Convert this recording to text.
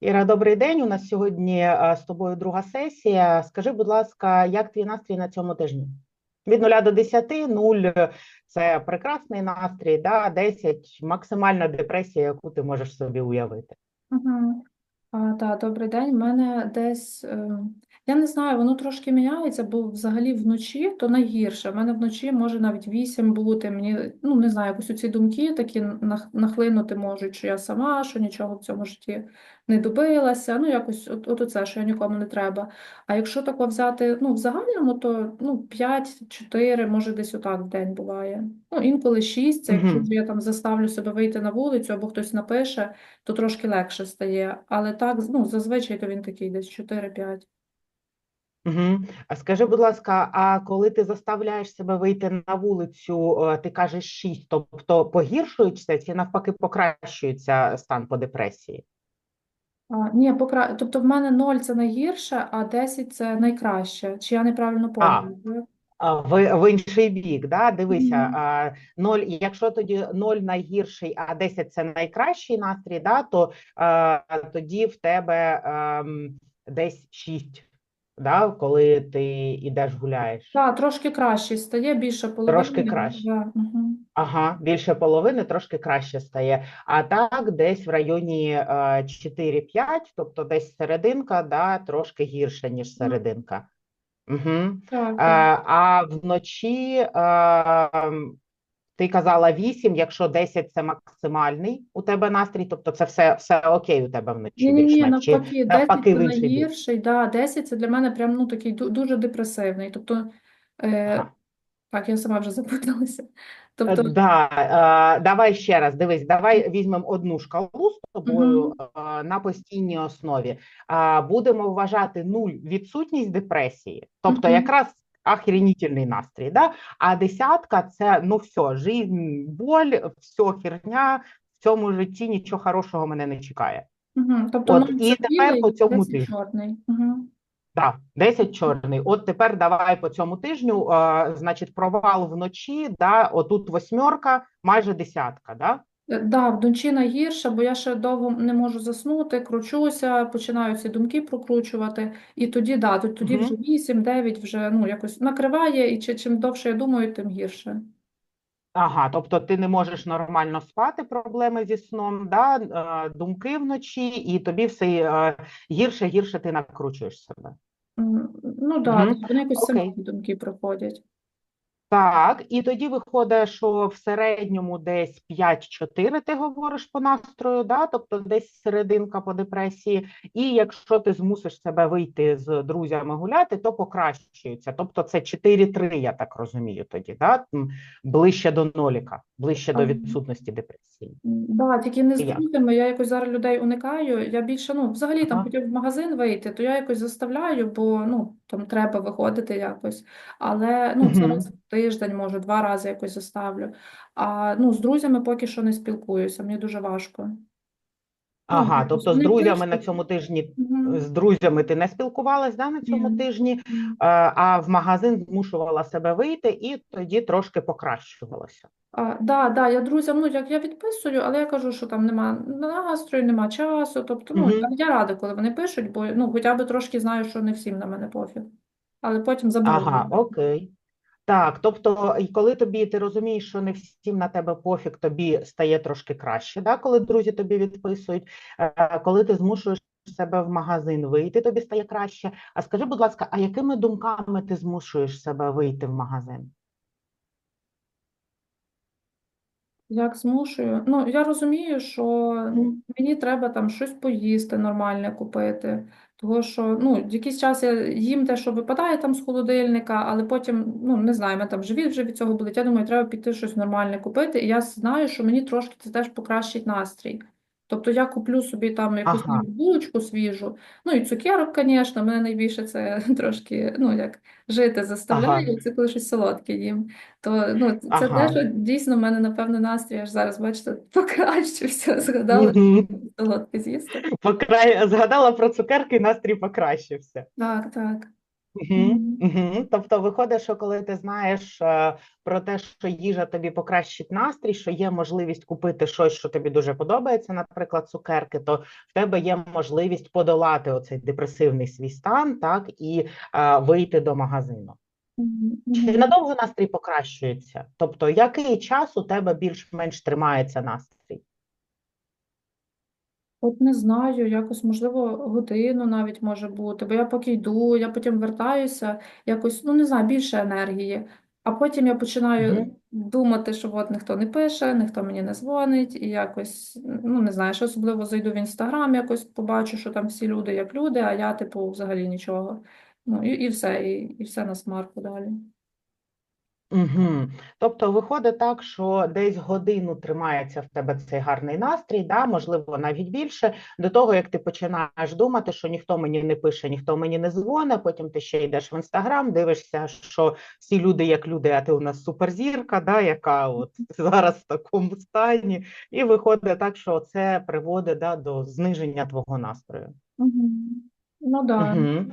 Іра, добрий день. У нас сьогодні е, з тобою друга сесія. Скажи, будь ласка, як твій настрій на цьому тижні? Від 0 до 10, 0 – це прекрасний настрій, да? 10 – максимальна депресія, яку ти можеш собі уявити. Угу. А, та, добрий день. У мене десь, е, я не знаю, воно трошки міняється, бо взагалі вночі то найгірше. У мене вночі може навіть 8 бути. Мені, ну не знаю, якось ці думки такі нахлинути можуть, що я сама, що нічого в цьому житті не добилася. Ну, якось от, от оце, що я нікому не треба. А якщо тако взяти, ну, в загальному, то ну, 5-4, може десь отак в день буває. Ну, інколи 6, це якщо я там заставлю себе вийти на вулицю або хтось напише, то трошки легше стає. Але так, ну, зазвичай то він такий десь 4-5. Угу. А скажи, будь ласка, а коли ти заставляєш себе вийти на вулицю, е, ти кажеш 6, тобто погіршується чи навпаки покращується стан по депресії? А, ні, покра... Тобто в мене 0 це найгірше, а 10 це найкраще. Чи я неправильно А, В, в інший бік, да? Дивися, а, 0, якщо тоді 0 найгірший, а 10 це найкращий настрій, да, то а, тоді в тебе ем, десь 6, да, коли ти йдеш гуляєш. Так, трошки краще стає, більше половини. Трошки краще. Да, угу. Ага, більше половини трошки краще стає. А так, десь в районі е, 4-5, тобто десь серединка, да, трошки гірше, ніж серединка. Угу. Так, Е, так. А вночі е, м, ти казала 8, якщо 10 це максимальний у тебе настрій, тобто це все, все окей у тебе вночі Ні, ні, ні, навпаки, 10 це найгірший, да, 10 це для мене прям ну такий дуже депресивний. Тобто, е, Ага. так, я сама вже запуталася. Е, Тобто, Да, е, давай ще раз, дивись, давай візьмемо одну шкалу з тобою Мгм. е, на постійній основі. А, Будемо вважати нуль відсутність депресії, тобто Мгм. якраз охренітельний настрій, да? А десятка це ну все, жизнь, боль, все херня, в цьому житті нічого хорошого мене не чекає. Мгм. Тобто От 0 і тепер по цьому тижню. Угу. Да, 10 чорний. От тепер давай по цьому тижню, е, значить, провал вночі, да, отут восьмерка, майже десятка, да? Е, Да, вночі найгірше, бо я ще довго не можу заснути, кручуся, починаю ці думки прокручувати, і тоді, да, то- тоді вже Мгм. 8-9 вже ну, якось накриває, і чи- чим довше я думаю, тим гірше. Ага, тобто ти не можеш нормально спати, проблеми зі сном, да, е, думки вночі, і тобі все е, гірше, гірше ти накручуєш себе. М, Ну да, Мгм. вони якось Окей. самі думки проходять. Так, і тоді виходить, що в середньому десь 5-4 ти говориш по настрою, да? тобто десь серединка по депресії. І якщо ти змусиш себе вийти з друзями гуляти, то покращується. Тобто це 4-3, я так розумію тоді, да? Ближче до ноліка, ближче до відсутності депресії. Да, тільки не з друзями, я якось зараз людей уникаю. Я більше, ну, взагалі там Ага. хотів в магазин вийти, то я якось заставляю, бо ну, там треба виходити якось. Але ну, це раз в тиждень, може, два рази якось заставлю. А ну, з друзями поки що не спілкуюся, мені дуже важко. Ну, Ага, тобто з друзями на цьому тижні з друзями ти не спілкувалась, да, на цьому Ні. тижні, е, а в магазин змушувала себе вийти, і тоді трошки покращувалося. А, да, да, я друзям, ну, як я відписую, але я кажу, що там нема настрою, нема часу. Тобто, ну, Мгм. я рада, коли вони пишуть, бо ну, хоча б трошки знаю, що не всім на мене пофіг. Але потім забуваю. Ага, окей. Так, тобто, коли тобі ти розумієш, що не всім на тебе пофіг, тобі стає трошки краще, да, коли друзі тобі відписують, Е, коли ти змушуєш себе в магазин вийти, тобі стає краще. А скажи, будь ласка, а якими думками ти змушуєш себе вийти в магазин? Як змушую? Ну, я розумію, що мені треба там щось поїсти нормальне купити. Того, що ну, якийсь час я їм те, що випадає там з холодильника, але потім, ну, не знаю, мене там живіт вже від цього болить. Я думаю, треба піти щось нормальне купити. І я знаю, що мені трошки це теж покращить настрій. Тобто я куплю собі там якусь Ага, булочку свіжу, ну і цукерок, звісно, мене найбільше це трошки, ну, як жити ага, заставляє, це коли щось солодке їм. То ну, це те, ага. що дійсно в мене, напевно, настрій аж зараз, бачите, покращився, згадала, Мгм. солодке з'їсти. Покра... Згадала про цукерки, настрій покращився. Так, так. Мгм, мгм. Тобто виходить, що коли ти знаєш е, про те, що їжа тобі покращить настрій, що є можливість купити щось, що тобі дуже подобається, наприклад, цукерки, то в тебе є можливість подолати оцей депресивний свій стан, так, і е, вийти до магазину. Чи надовго настрій покращується? Тобто, який час у тебе більш-менш тримається настрій? От не знаю, якось, можливо, годину навіть може бути, бо я поки йду, я потім вертаюся, якось, ну не знаю, більше енергії. А потім я починаю Мгм. думати, що от ніхто не пише, ніхто мені не дзвонить, і якось, ну не знаю, що особливо зайду в інстаграм, якось побачу, що там всі люди як люди, а я, типу, взагалі нічого. Ну і, і все, і, і все на смарку далі. Угу. Тобто виходить так, що десь годину тримається в тебе цей гарний настрій, да, можливо, навіть більше, до того, як ти починаєш думати, що ніхто мені не пише, ніхто мені не дзвонить, потім ти ще йдеш в інстаграм, дивишся, що всі люди як люди, а ти у нас суперзірка, да, яка от зараз в такому стані, і виходить так, що це приводить да, до зниження твого настрою. Угу. Ну да. Угу.